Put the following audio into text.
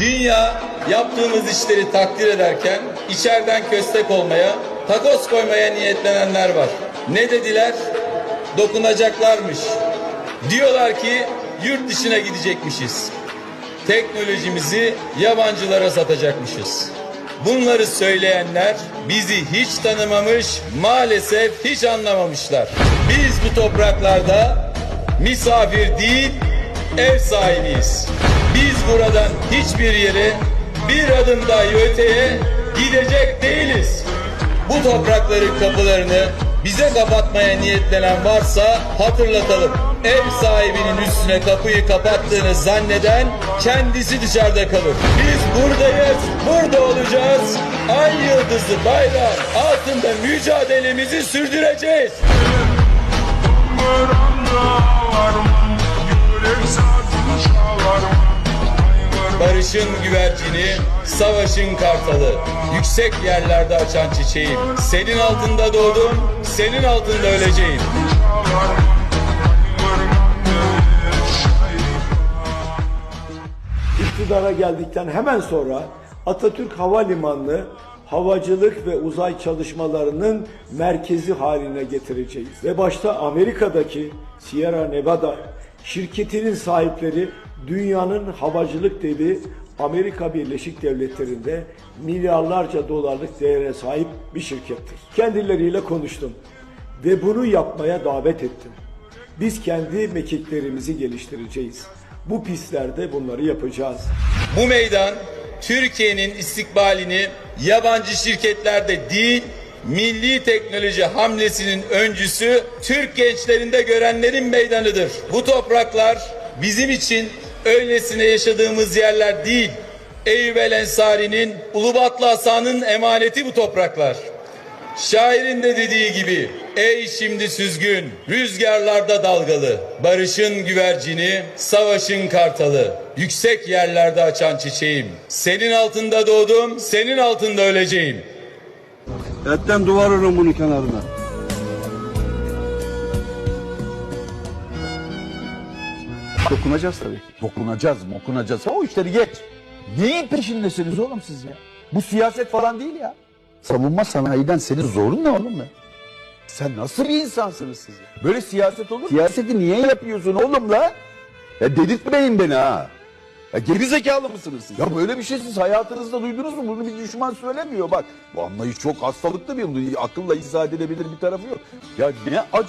Dünya yaptığımız işleri takdir ederken içeriden köstek olmaya, takos koymaya niyetlenenler var. Ne dediler? Dokunacaklarmış. Diyorlar ki yurt dışına gidecekmişiz. Teknolojimizi yabancılara satacakmışız. Bunları söyleyenler bizi hiç tanımamış, maalesef hiç anlamamışlar. Biz bu topraklarda misafir değil, ev sahibiyiz. Biz buradan hiçbir yere bir adım dahi öteye gidecek değiliz. Bu toprakların kapılarını bize kapatmaya niyetlenen varsa hatırlatalım. Ev sahibinin üstüne kapıyı kapattığını zanneden kendisi dışarıda kalır. Biz buradayız, burada olacağız. Ay yıldızı bayrağı altında mücadelemizi sürdüreceğiz. Barışın güvercini, savaşın kartalı, yüksek yerlerde açan çiçeğim. Senin altında doğdum, senin altında öleceğim. İktidara geldikten hemen sonra Atatürk Havalimanı'nı havacılık ve uzay çalışmalarının merkezi haline getireceğiz. Ve başta Amerika'daki Sierra Nevada şirketinin sahipleri dünyanın havacılık devi Amerika Birleşik Devletleri'nde milyarlarca dolarlık değere sahip bir şirkettir. Kendileriyle konuştum ve bunu yapmaya davet ettim. Biz kendi mekiklerimizi geliştireceğiz. Bu pistlerde bunları yapacağız. Bu meydan Türkiye'nin istikbalini yabancı şirketlerde değil, milli teknoloji hamlesinin öncüsü Türk gençlerinde görenlerin meydanıdır. Bu topraklar bizim için öylesine yaşadığımız yerler değil. Eyüp Ensari'nin Ulubatlı Hasan'ın emaneti bu topraklar. Şairin de dediği gibi ey şimdi süzgün rüzgarlarda dalgalı barışın güvercini savaşın kartalı yüksek yerlerde açan çiçeğim senin altında doğdum senin altında öleceğim. Etten duvar bunun kenarına. Dokunacağız tabii. Dokunacağız, dokunacağız. O işleri geç. Neyin peşindesiniz oğlum siz ya? Bu siyaset falan değil ya. Savunma sanayiden senin zorun ne oğlum ya? Sen nasıl bir insansınız siz ya? Böyle siyaset olur mu? Siyaseti niye yapıyorsun oğlum la? Ya dedirtmeyin beni ha. Ya geri zekalı mısınız siz? Ya böyle bir şey siz hayatınızda duydunuz mu? Bunu bir düşman söylemiyor bak. Bu anlayış çok hastalıklı bir, akılla izah edilebilir bir tarafı yok. Ya ne acı